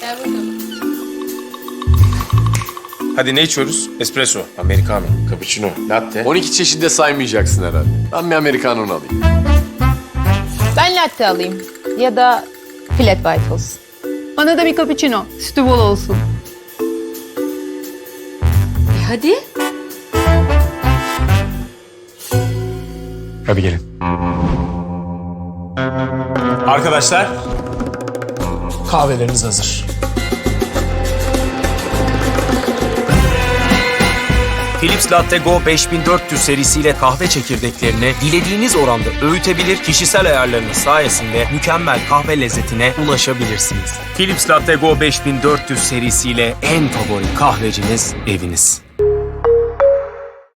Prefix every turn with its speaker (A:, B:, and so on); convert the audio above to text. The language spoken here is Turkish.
A: Gel bakalım.
B: Hadi ne içiyoruz? Espresso, americano, cappuccino, latte.
C: 12 çeşide saymayacaksın herhalde. Ben bir Amerikanonu alayım.
A: Ben latte alayım. Ya da flat white olsun.
D: Bana da bir cappuccino. Sütü bol olsun.
A: E hadi.
B: Hadi gelin. Arkadaşlar, kahveleriniz hazır.
E: Philips Latte Go 5400 serisiyle kahve çekirdeklerini dilediğiniz oranda öğütebilir, kişisel ayarlarınız sayesinde mükemmel kahve lezzetine ulaşabilirsiniz. Philips Latte Go 5400 serisiyle en favori kahveciniz eviniz.